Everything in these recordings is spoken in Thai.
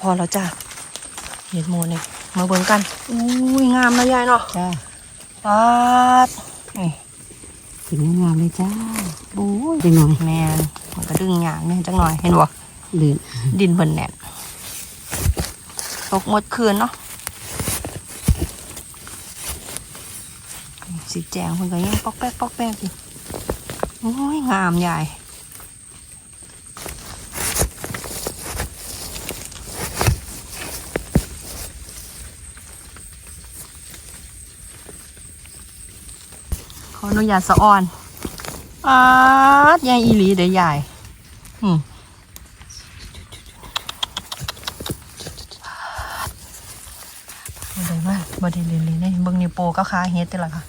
พอแล้วจ้ะเห็ดโมเนี่ยมาเบิ่งกันอุ้ยงามนะยายเนาะจ้าปาดนี่ถึงงามเลยจ้าโอ้ยจังหน่อยแมนมันก็ดึงหยางเนี่ยจังหน่อยเห็นบ่เลื่นดินเพิ่นแน่นตกหมดคืนเนาะสีแจงเพิ่นก็ยังปอกแป๊กปอกแป๊กอยู่โอ้ยงามใหญ่ อนุญาตสะออนอาดยายอีหลีเด้อยายอืมบ่ได้มากบ่ได้เรียนเลยนี่เบิ่งนิ้วโปก็ค้าเฮ็ดแต่ละค่ะ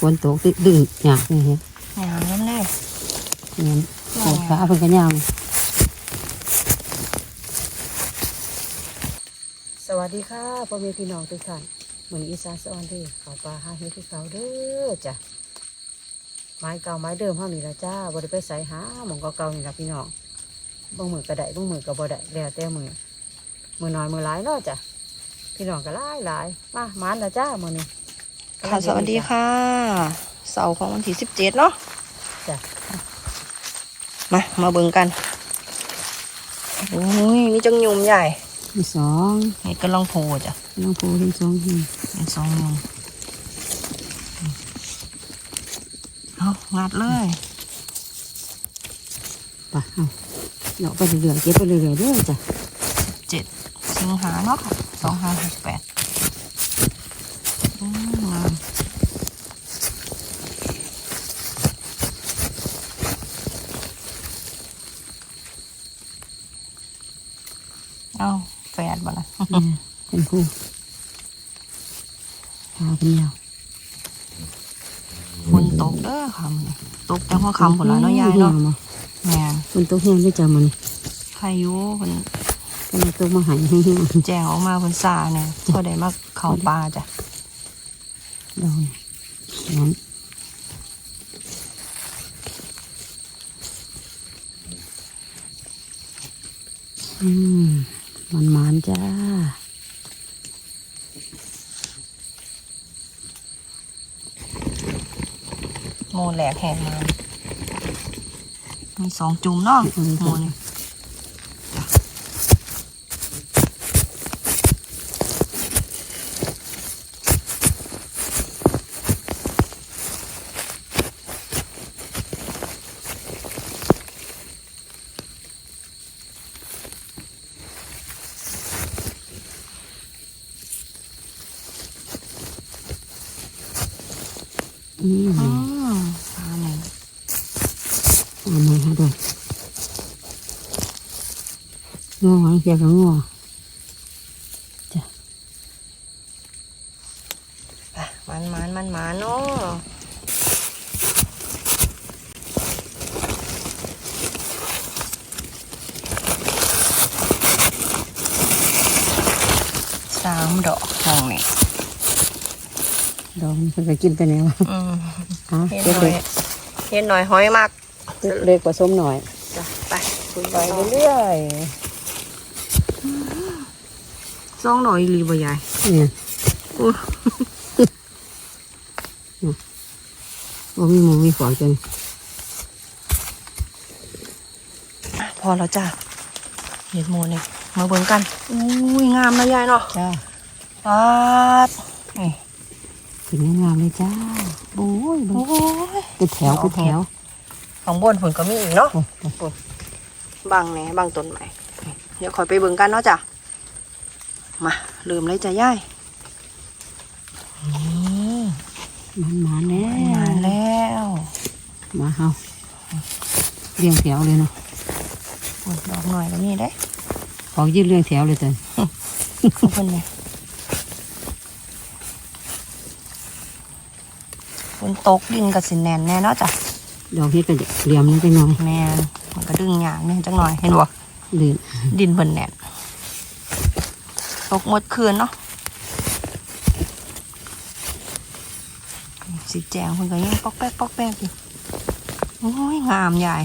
ฝนตกดึกดึงหยากนี่เห็น เห็นโอ้ขาเพิ่นก็ยาวนี่สวัสดีค่ะพ่อแม่พี่น้องทุกท่านเหมือนอีสานสวรรค์ที่เขาปลาหาเฮ็ดที่เขาเด้อจ้ะไม้เก่าไม้เดิมเฮานี่ละจ้าบ่ได้ไปใส่หาหมองเก่าๆนี่ละพี่น้องบางมือก็ได้บางมือก็บ่ได้แล้วแต่มือมือน้อยมือหลายเนาะจ้ะพี่น้องก็หลายหลายมาหมานละจ้ามื้อนี้ค่ะสวัสดีค่ะ เสาร์ของวันที่สิบเจ็ดเนาะจ้ะ มา มาเบิ่งกันโอ้ยมีจังยุมใหญ่มีสองเห็ดกำลังโผล่จ้ะน้องปูเห็นสองทีเป็นสองยุมเอางัดเลยปะเอาเนาะไปเรื่อยๆเก็บไปเรื่อยๆเด้อจ้ะเจ็ดสิงหาเนาะค่ะสองห้าหกแปดอืมงามเอาแฟดบ่นะ เนี่ยเป็ นผู้ขาเป็นยาวฝนตกเด้อค่ะมื้อนี้ตกแต่หัวค่ำผลละเนาะยายเนาะแม่นฝนตกแห้งด้วยจ้ะมันใครอยู่เพิ่นก็เลยตกมาใหายแห้งแจ้งออกมาเพิ่นซาเนี่ยก็ได้มาเข้าป่าจ้ะๆดอกนั้นอืมมันมานๆจ้า โมแหลกแหกมามีสองจุ่มเนาะโมนี่อืม อืมปลาหนึ่ง เอามาให้ด้วยงอเกี่ยวกับงออะมันมันมันมันเนาะสามดอกมองนี่ดอกมันเพิ่นก็กินไปแล้วอืมอะเห็นเด็หน่อยกเห็นหน่อยหอยมาก ๆเล็กผสมหน่อยจ้ะไปคุยไปไปเรื่อยซองหน่อยรีบ่ยายๆเนี่ยอู้ว่ามีหมูมีฝอยจนอะพอแล้วจ้ะเห็ดโมเนี่ยมาเบิ่งกันอุ้ยงามนะยายเนาะจ้าปาดนี่ ถึงงามเลยจ้าโอ้ยโอ้ย เป็นแถวเป็นแถว ของบนผลก็มีอีกเนาะโอ้โหบางแหนบางต้นใหม่เดี๋ยวคอยไปเบิ่งกันเนาะจ้ะ มาลืมเลยจ้ะยายนี่มันมาแล้มาวแล้ว มาเฮาเรียงแถวเลยเนาะฝนดอกหน่อยก็มีได้ขอยืดเรียงแถวเลยเต้นของเพิ่นเนี่ยฝนตกดินกับสินแน่นแน่เนาะจ้ะ ดอกเฮ็ดก็จะเหลี่ยมนิดหน่อยแม่มันก็ดึงยางนี่จังหน่อยเห็นบ่ดินดินเพิ่นแหนะนตกหมดคืนเนาะสีแจงเพิ่นก็ยังปอกแป๊กปอกแป๊กอยู่โอ้ยงามใหญ่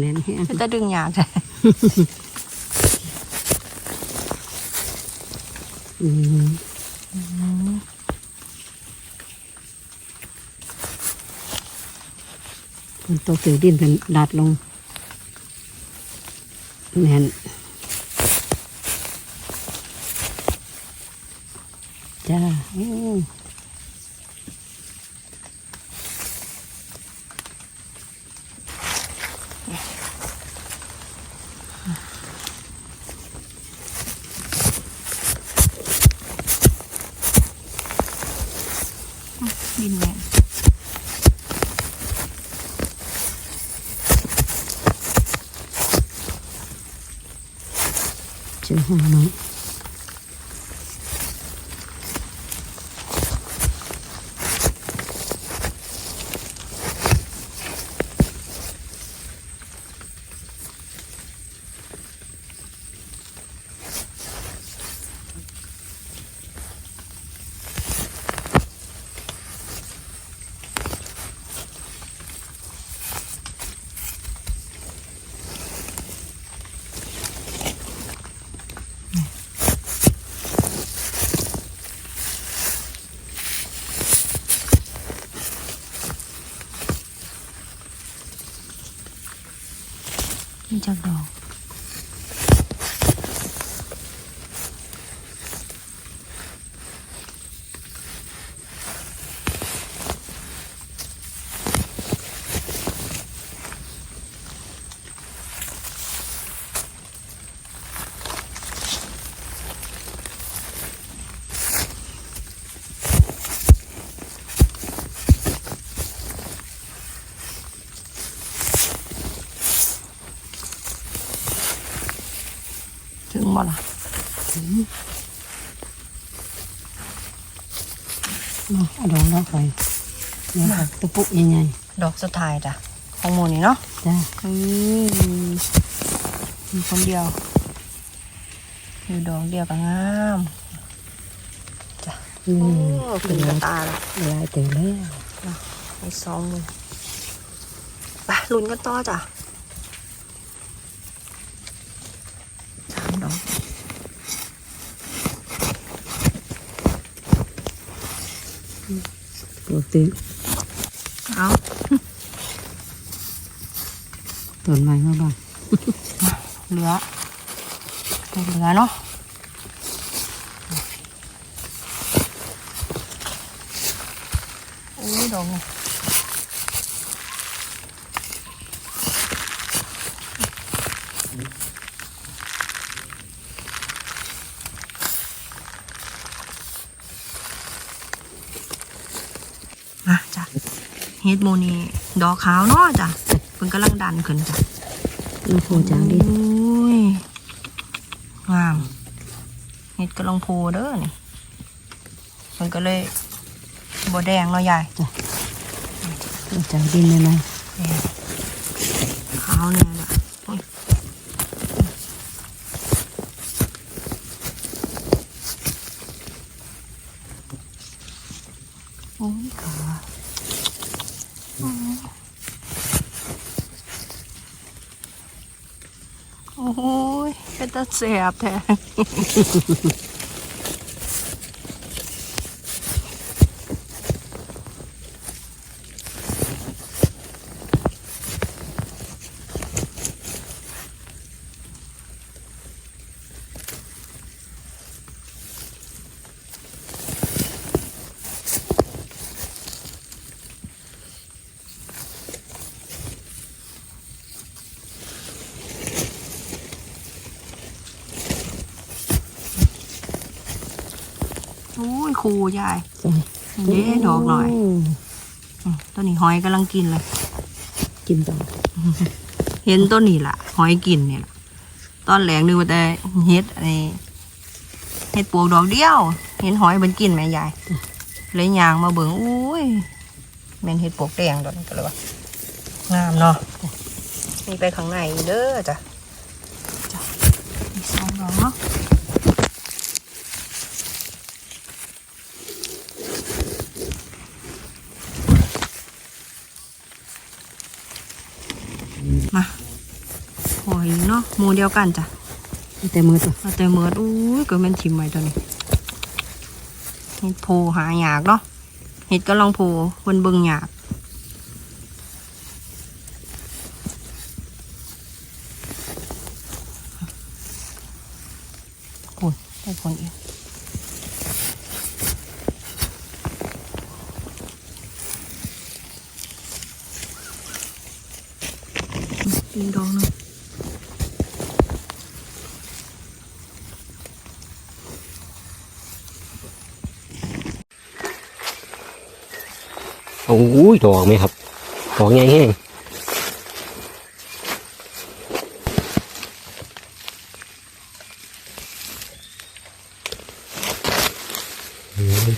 แน่นจะดึงยางใช่ มันตกถือดินเป็นดัดลงแน่นจ้า นี่จะดอก ถึงบ่ล่ะ มาเอาดอกแล้วไปเนี่ยค่ะตะปุก ใหญ่ดอกสุดท้ายจ้ะของหมูนี่เนาะๆจ้าอืมมีคนเดียว อยู่ดอกเดียวก็งามจ้ะอืโอ้มขึ้นกระตาละลายเต็มแล้วไปสองมือไปลุ้นกันต่อจ้ะสามดอกปกติ เอาต้นไม้มาบ้าง เหลือเหลือเนาะโอ้ยดอกนี่อะจ้ะเฮ็ดโมนี่ดอกขาวเนาะจ้ะเพิ่นกำลังดันขึ้นจ้ะลูกโคจางดิโอ้ยงามเห็ดกระลงโพเด้อนี่มันก็เลยบแดงเนาะยายโคจางดินเลยนะแดงขาวเนี่ยนะโอ้ยโอ้ยขาโอ้ยเป็น ตาแสบแท้ อ้ยครูยายใส่เด้ดอกหน่อยโอืมตัวนี้หอยกำลังกินเลย กินต่อเห็นต้นนี้ล่ะ หอยกินเนี่ยล่ะตอนแรกนึกว่าแต่เฮ็ดไอ้เฮ็ดปวกดอกเดียว เห็นหอยมันกินแม่ยายเลยยางมาเบิ่งอุ้ยแม่นเฮ็ดปวกแดงดอกนี้ก็เลยว่างามเนาะมีไปข้างในอีกเด้อจ้ะจ้ะมีสองดอกเนาะ อยอีกเนาะหมูเดียวกันจ้ะแต่มือตัวเอาแต่เมิดอุ้ยก็แม่นทิมไว้ตัวนี้เห็ดโพหายากเนาะเห็ดก็ลองโพเพิ่นเบิ่งยากโอ้ยได้คนอีกอีกดอกหนึง โอ้ยดอกไหมครับดอกใหญ่แห้ง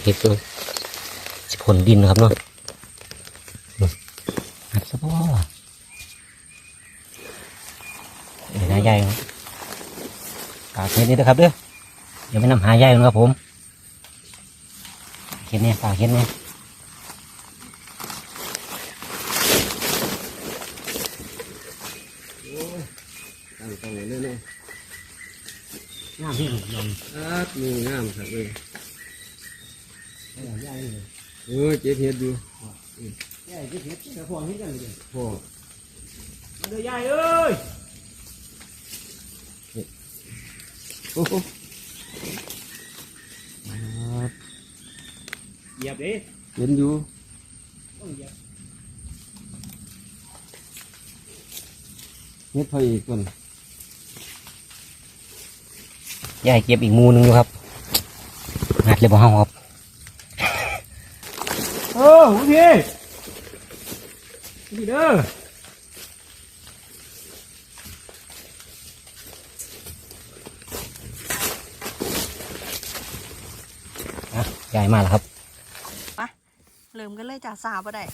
เห็ดตัวสิผลดินนะครับเนาะอืมอัดซะพ่เดี๋ยวหาใหญ่ครับฝากเห็ดนี้นะครับเด้อเดี๋ยวไปนำหาใหญ่นะครับผมเห็ดเนี่ยฝากเห็ดเนี่ย ตั้งตรงนี้เลยงามที่สุดยอมครับมีงามครับเลยใหญ่เลยเออเจ็บเห็ดอยู่ใหญ่ที่สุดกระพวงที่กันเลยพ่อมาเลยใหญ่เอ้ยโอ้โหเหยียบดิเห็นอยู่ต้องเหยียบ เห็ดพออีกคนใหญ่เก็บอีกมูนึงอยู่ครับงัดเลยบ่ห้องครับเออโอเคดีเด้ออะใหญ่มากแล้วครับไปเริ่มกันเลยจ้ะสาบ่ได้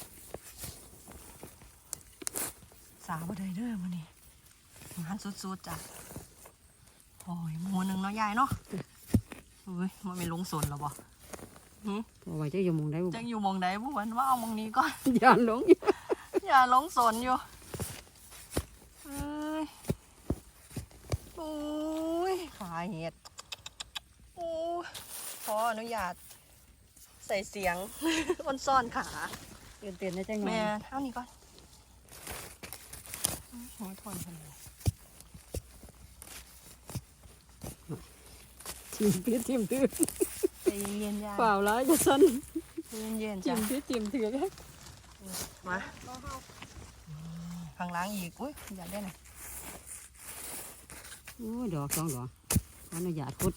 สาบ่ได้เด้อมื้อนี้ งานสุดๆจ้ะโอ้ยหมูหนึงเนาะยายเนาะอุ้ยมันไม่ลงสนหรอบ่หืมเอาไว้จะอยู่หมองได้บ่จังอยู่หมองใดบ่วันว่าเอาหมองนี้ก่อนย่านหลงอยู่อย่าหลงสนอยู่เอ้ยโอ้ยขาเห็ดโอ้ยขออนุญาตใส่เสียงอ้นซ่อนขาตื่นเต้นนะจังหน่อแม่ยเท่านี้ก่อนหัวทนคนเลยทิม ตื้อทิมตื้อใจเย็นๆย่าเปล่าแล้วจะสั่นใจเย็นๆทิจ้ะมตื้อทิมตื้อมาข้างหล้างอีกอุ้ยอยากได้ไหนอยโอ้ยดอกสองดอกขออนุญาตคุด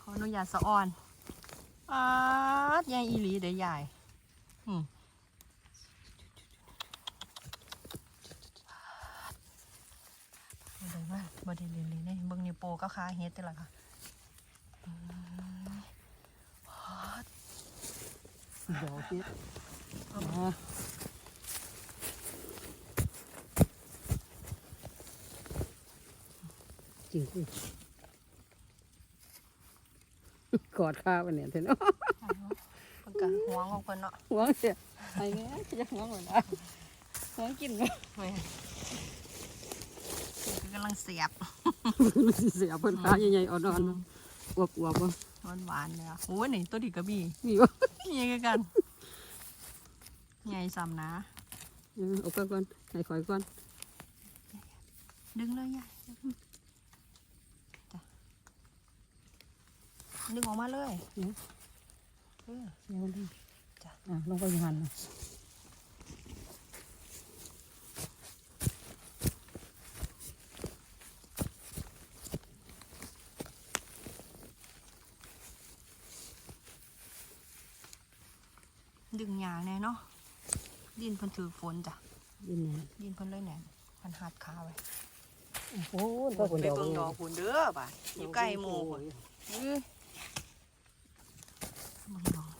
ขออนุญาตสะออนอาดยายอีหลีเดี๋ยวยายอืม บ่ได้มาบไดีเรียนเลยเนี่ยเบิ่งนิ้วโปก็ค้าเฮ็ดแต่ละค่ะดอกเนี้ยจริงคือกอดข้าวเนี่ยเถอะเนาะเพิ่นก็ห่วงของเพิ่นเนาะหวงเสียไอ้เนี้ยจะหวงเหมือนกันหวงกินไหมแม่เพิ่นก็กำลังเสียบเสียเพิ่นขาใหญ่ๆอ่อนๆอวบๆบ่หวานๆเลยอะโอ้ยนี่ตัวดีกระบี่มีบ่ใหญ่คือกันใหญ่ซ้ำนะเออเอาไปก่อนให้ข่อยก่อนดึงเลยยายจ้ะดึงออกมาเลยเออเดี๋ยวดิจ้ะอะลงไปอยู่หันนะ ดึงยางแน่เนาะดินเพิ่นถือฝนจ้ะดินเนี่ยดินเพิ่นเลยแหน่นเพิ่นหัดขาไว้โอ้โหไปเบิ่งดอกหุ่นเด้อบ่ะอยู่ใกล้หมู่พุ่นเอ้ยเบิ่งดอก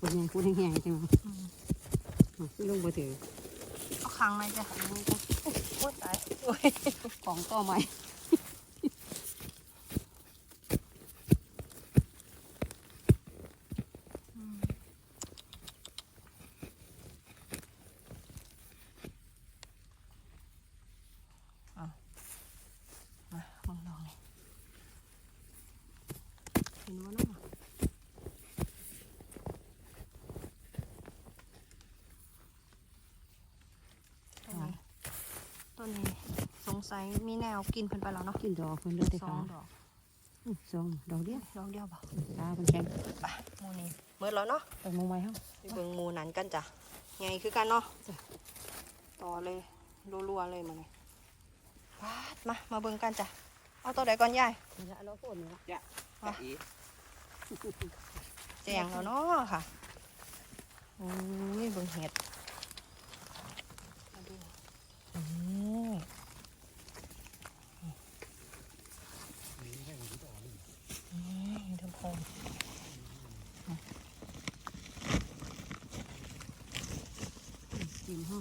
คนยังพูดแห้งๆจังวะลงไปถือเอาค้างไหมจ้ะโอ้ยตายโอ้ยของต่อใหม่ ตัวนี้ สงสัยมีแนวกินเพิ่นไปแล้วเนาะกินดอกเพิ่นเลยแต่สอขางดอกอื้อสองดอกเดียวดอกเดียวบ่ขามันแข็งไปหมูนี้เมื่อแล้วเนาะไปมองไว้เฮา ไปเบิ่งหมูนั้นกันจ้ะไงคือกันเนาะจ้ะ ต่อเลยรัวๆเลยมาเลยปาดมามาเบิ่งกันจ้ะเอาตัวใดก่อนยายนี่ละเราพูดนี่ละมาแจงแล้วเนาะค่ะโอ้ยเบิ่งเห็ดมาดูอืมอืมทุกคน กิ นเฮา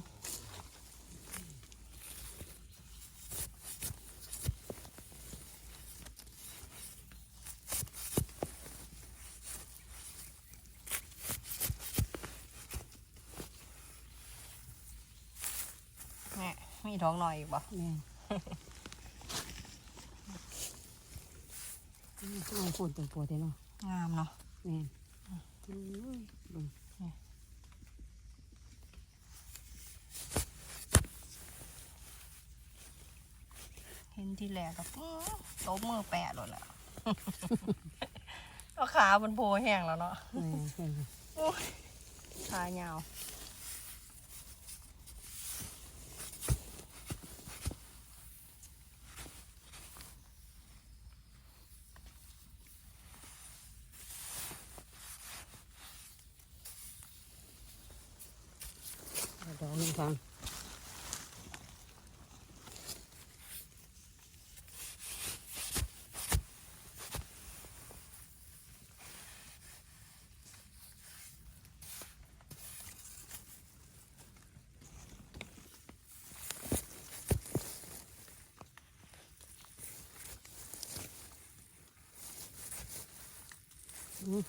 แม่มีท้องหน่อยอีกบ่แม่นอื้อลองพูดตัวปวดเลยเนาะ งามเนาะแม่น เบิ่งเห็นที่แรกก็อื้อตบมือแปะหลดแล้วเอาขาบนโพแห้งแล้วเนาะแม่นแม่นขายาวเอา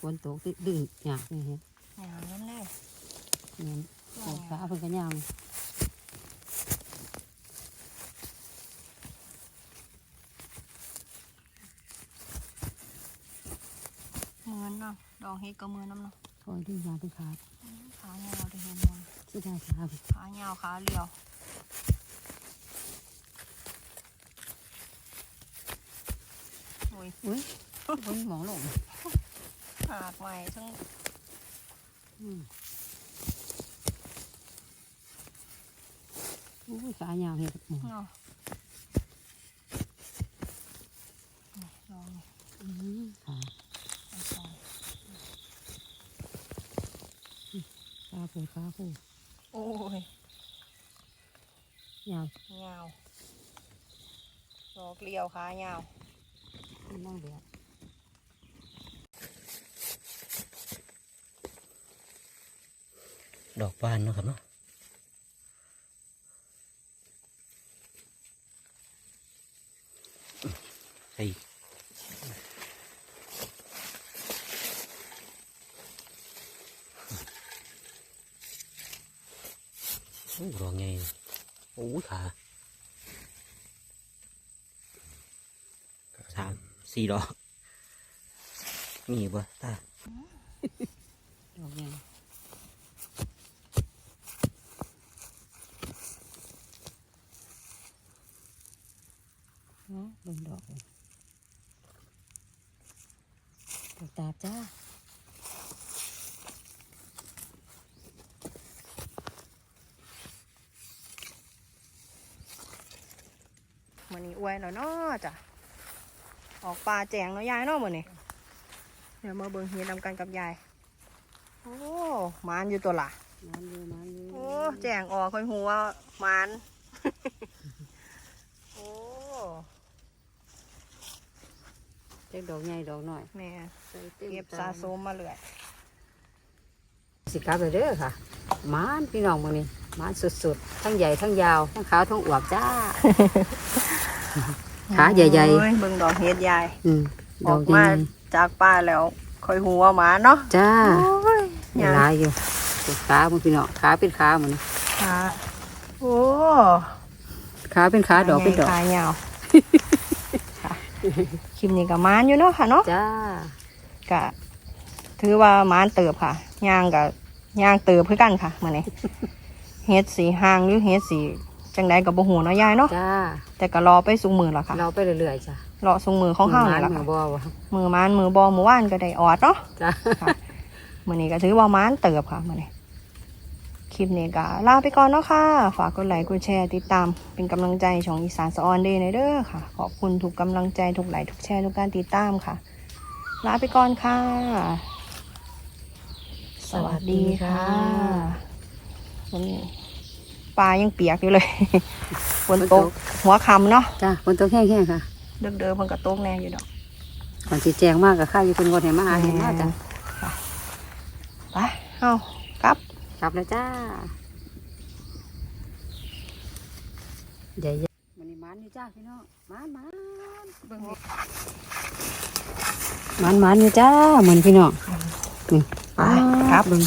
ฝนตกติดึงหยากนี่เห็นงามนั่นแหละเห็นโอ้ขาเพิ่นก็ยาวเหมือนเนาะดอกเฮ็ดก็เหมือนน้ำเนาะคอยดึงยางเป็นขาดขายาวได้เห็นมันที่ได้ขาเพิ่นขายาวขาเรียวโอ้ยอุ้ยอุ้ยหมองหลง หากใหม่ทั้งอืมอุ้ยขายาวเห็นหมองเนาะนี่ลองนี่อืมขาเอาใส่ขาผูขาผูโอ้ยยาวยาวดอกเรียวขายาวนั่งแบบ ดอกบานเนาะครับเนาะใส่โอ้ดอกไงโอ้ยขาสามสี่ดอกมีบ่ตาดอกยังเนาะเบิ่งดอกเลยดอกตาบจ้า มันนี้อวยแล้วเนาะจ้ะออกปลาแจงเนาะยายเนาะมื้อนี้เดี๋ยวมาเบิ่งเฮียนำกันกับยายโอ้หมานอยู่ตัวละมันอยู่มันอยู่โอ้แจงออกค่อยหูว่าหมานโอ้เจ๊ดอกใหญ่ดอกน้อยแม่ใส่ต็มเก็บตาสะสมมาเลยสิกลับไปเด้อค่ะหมานพี่น้องมื้อนี้หมานสุดๆ ทั้งใหญ่ทั้งยาว ทั้งขาวทั้งอวบจ้า ขาใหญ่ๆโอ้ยเบิ่งดอกเฮ็ดยายอืมอดออกกใหมาญ่จากป่าแล้วค่อยหูว่าหมาเนาะๆจ้าโอ้ยหลายอยู่ขามึงพี่น้องขาเป็นขาหมันขาโอ้ขาเป็นขาดอกเป็นดอกขายาวค่ะคลิปนี้ก็มานอยู่เนาะค่ะเนาะจ้าก็ถือว่ามานเติบค่ะย่างกับย่างเติบเพื่อกันค่ะมาเนี่ยเฮ็ดสีห่างหรือเฮ็ดสี จังใดกับบ่หูเนาะยายเนาะจ้าแต่ก็รอไปสุงมือละค่ะเราไปเรื่อยๆจ้ะรอสุงมือของเฮานี่หละมือค่ะบ่วะมือมานมือบอมือว่านก็ได้ออดเนาะ จ้าค่ะมื้อนี้ก็ถือว่ามานเติบค่ะมื้อนี้คลิปนี้ก็ลาไปก่อนเนาะค่ะ ฝากกดไลค์กดแชร์ติดตาม เป็นกำลังใจช่องอีสานสะออนเดย์ในเด้อค่ะ ขอบคุณทุกกำลังใจทุกไลค์ทุกแชร์ทุกการติดตามค่ะ ลาไปก่อนค่ะ สวัสดีค่ะวันนี้ ปลายังเปียกอยู่เลย ฝนตก หัวคำเนาะจ้าฝนตกแห้งๆค่ะ เดิกเดิมมันก็ตกแน่อยู่ดอกก่อนสิแจงมากกับข้าวอยู่เป็นคนเห็นมาหาเห็นมาจ้ะไปเอากลับกลับแล้วจ้าเดี๋ยวมันนี่มันอยู่จ้าพี่น้องมันมันเบิ่งมันมันอยู่จ้าเหมือนพี่น้องนี่ไปครับเบิ่ง